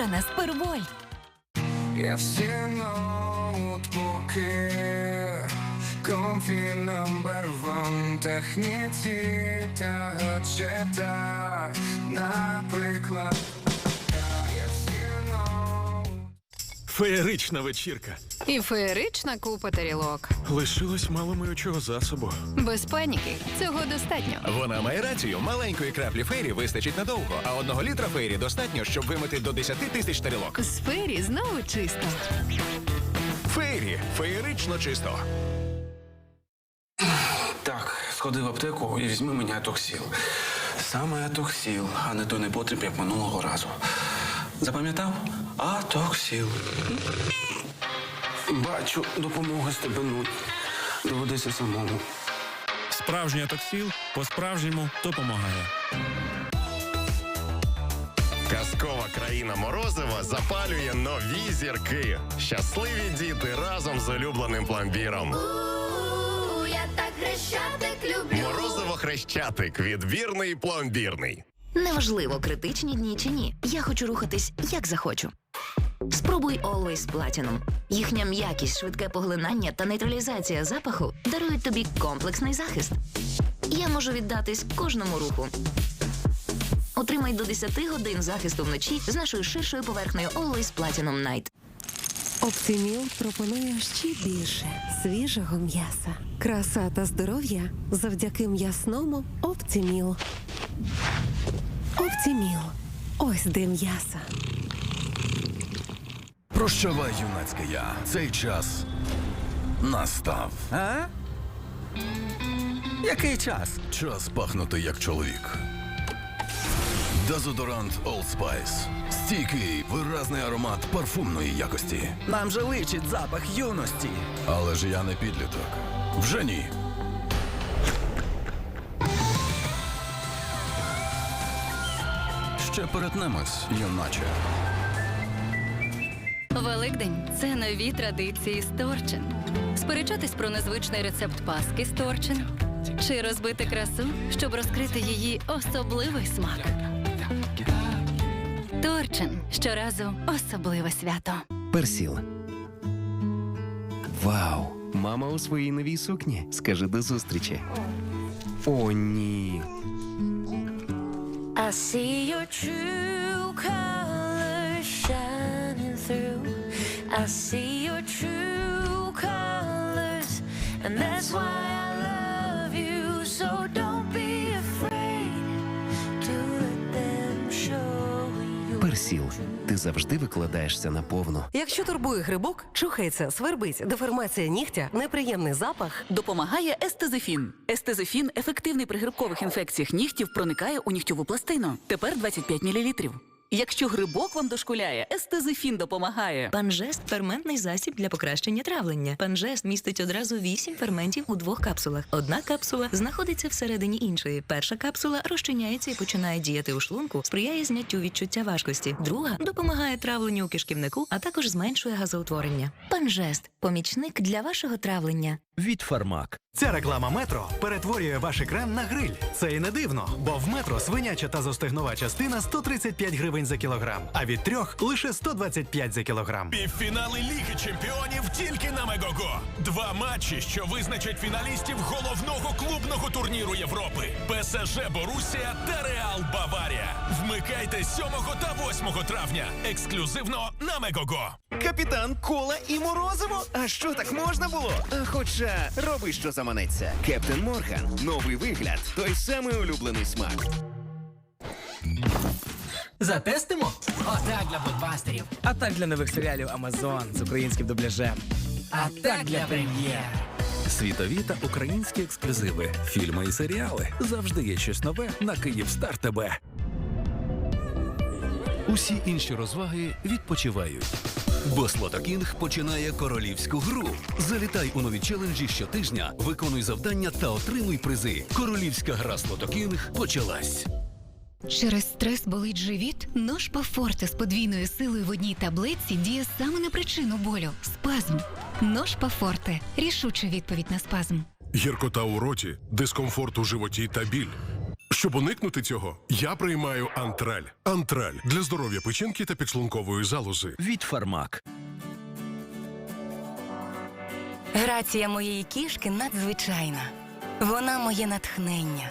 обрана Спервольт. Я всі ноутбуки Комфі номер вон техніці та гаджета Наприклад Феєрична вечірка. І феєрична купа тарілок. Лишилось мало миючого засобу. Без паніки. Цього достатньо. Вона має рацію. Маленької краплі фейрі вистачить надовго, а одного літра фейрі достатньо, щоб вимити до 10 тисяч тарілок. З фері знову чисто. Фейрі феєрично чисто. Так, сходи в аптеку і візьми мені атоксіл. Саме атоксіл, а не той непотріб, як минулого разу. Запам'ятав? Атоксіл. Бачу, допомога стебенуть. Доведеться самому. Справжній атоксіл по-справжньому допомагає. Казкова країна Морозива запалює нові зірки. Щасливі діти разом з улюбленим пломбіром. Я так хрещатик люблю. Морозиво хрещатик. Відбірний пломбірний. Неважливо, критичні дні чи ні. Я хочу рухатись як захочу. Спробуй Always Platinum. Їхня м'якість, швидке поглинання та нейтралізація запаху дарують тобі комплексний захист. Я можу віддатись кожному руху. Отримай до 10 годин захисту вночі з нашою ширшою поверхнею Always Platinum Night. Оптіміл пропонує ще більше свіжого м'яса. Краса та здоров'я завдяки м'ясному Оптіміл. Оптіміл. Ось де м'яса. Прощавай, юнацьке я. Цей час настав. А? Який час? Час пахнути як чоловік. Дезодорант Old Spice. Стійкий, виразний аромат парфумної якості. Нам же личить запах юності. Але ж я не підліток. Вже ні. Ще перетнемось, юначе. Великдень це нові традиції з Торчин. Сперечатись про незвичний рецепт паски з Торчин. Чи розбити красу, щоб розкрити її особливий смак. Торчин щоразу особливе свято. Персіл. Вау! Мама у своїй новій сукні. Скажи до зустрічі. О, ні. I see your true colors shining through. I see your true colors, and that's why I love you. So don't be afraid to let them show you. Персіл. Ти завжди викладаєшся наповну. Якщо турбує грибок, чухається, свербить, деформація нігтя, неприємний запах. Допомагає естезифін. Естезифін ефективний при грибкових інфекціях нігтів проникає у нігтєву пластину. Тепер 25 мл. Якщо грибок вам дошкуляє, естезифін допомагає. Панжест ферментний засіб для покращення травлення. Панжест містить одразу 8 ферментів у двох капсулах. Одна капсула знаходиться всередині іншої. Перша капсула розчиняється і починає діяти у шлунку, сприяє зняттю відчуття важкості. Друга допомагає травленню у кишківнику, а також зменшує газоутворення. Панжест помічник для вашого травлення. Від фармак. Ця реклама метро перетворює ваш екран на гриль. Це і не дивно, бо в метро свиняча та зостигнова частина 135 гривень за кілограм, а від трьох лише 125 за кілограм. Півфінали Ліги Чемпіонів тільки на Мегого. Два матчі, що визначать фіналістів головного клубного турніру Європи. ПСЖ Борусія та Реал Баварія. Вмикайте 7 та 8 травня. Ексклюзивно на Мегого. Капітан Кола і Морозиво? А що так можна було? Хоча роби, що заманеться. Кептен Морган. Новий вигляд. Той самий улюблений смак. Затестимо? Отак для блокбастерів. А так для нових серіалів Амазон з українським дубляжем. А так для прем'єр. Світові та українські ексклюзиви, фільми і серіали. Завжди є щось нове на Київстар ТБ. Усі інші розваги відпочивають. Бо Слотокінг починає королівську гру. Залітай у нові челенджі щотижня, виконуй завдання та отримуй призи. Королівська гра Слотокінг почалась. Через стрес болить живіт? Ножпа Форте з подвійною силою в одній таблетці діє саме на причину болю спазм. Ножпа Форте рішуча відповідь на спазм. Гіркота у роті, дискомфорт у животі та біль. Щоб уникнути цього, я приймаю антраль. Антраль для здоров'я печінки та підшлункової залози. Від Фармак. Грація моєї кішки надзвичайна. Вона моє натхнення.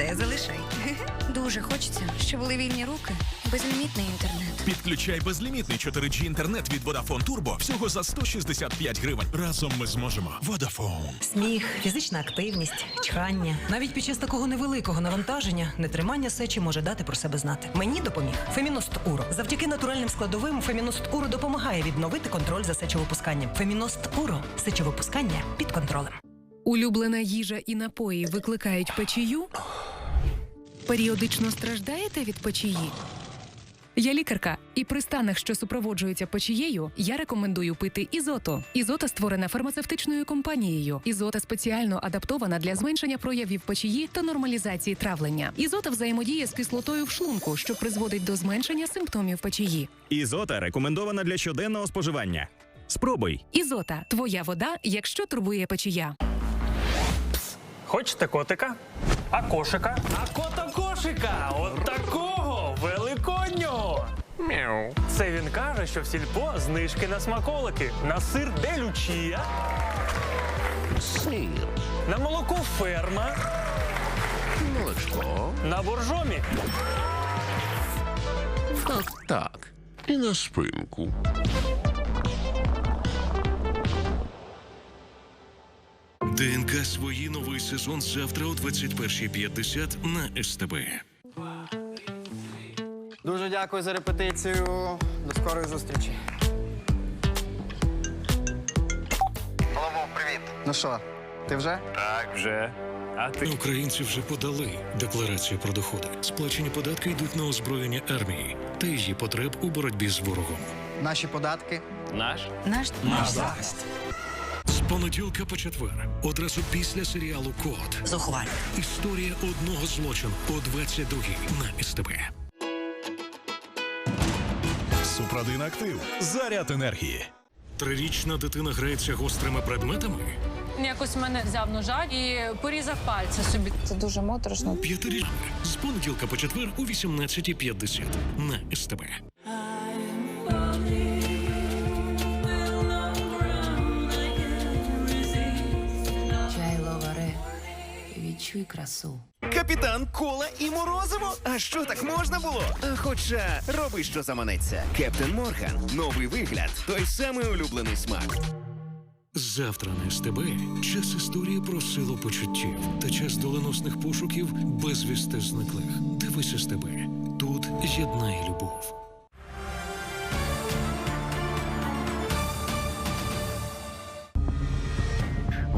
це залишай. Дуже хочеться, щоб були вільні руки, безлімітний інтернет. Підключай безлімітний 4G інтернет від Vodafone Turbo всього за 165 гривень. Разом ми зможемо. Vodafone. Сміх, фізична активність, чхання. Навіть під час такого невеликого навантаження нетримання сечі може дати про себе знати. Мені допоміг Феміност Уро. Завдяки натуральним складовим Феміност Уро допомагає відновити контроль за сечовипусканням. Феміност Уро сечовипускання під контролем. Улюблена їжа і напої викликають печію? Періодично страждаєте від печії? Я лікарка, і при станах, що супроводжуються печією, я рекомендую пити ізото. Ізота створена фармацевтичною компанією. Ізота спеціально адаптована для зменшення проявів печії та нормалізації травлення. Ізота взаємодіє з кислотою в шлунку, що призводить до зменшення симптомів печії. Ізота рекомендована для щоденного споживання. Спробуй. Ізота твоя вода, якщо турбує печія. Хочете котика? А кошика? А кота кошика! От такого великоднього! Мяу. Це він каже, що в сільпо знижки на смаколики. На сир де лючія. Сир. На молоко ферма. Молочко. На боржомі. Так, так. І на спинку. ДНК свої новий сезон завтра о 21.50 на СТБ. Дуже дякую за репетицію. До скорої зустрічі. Алло, привіт. Ну що, ти вже? Так, вже. А ти українці вже подали декларацію про доходи. Сплачені податки йдуть на озброєння армії та її потреб у боротьбі з ворогом. Наші податки. Наш Наш, Наш захист. З понеділка по четвер, одразу після серіалу Код. Зухваль. Історія одного злочину о 22-й на СТБ. Супродин актив. Заряд енергії. Трирічна дитина грається гострими предметами. Якось мене взяв ножа і порізав пальці собі. Це дуже моторошно. П'ятирічна з понеділка по четвер о 18.50 на СТБ. Відчуй красу. Капітан Кола і Морозиво? А що так можна було? А Хоча роби, що заманеться. Кептен Морган. Новий вигляд. Той самий улюблений смак. Завтра на СТБ час історії про силу почуттів та час доленосних пошуків безвісти зниклих. Дивись СТБ. Тут єднає любов.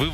Ви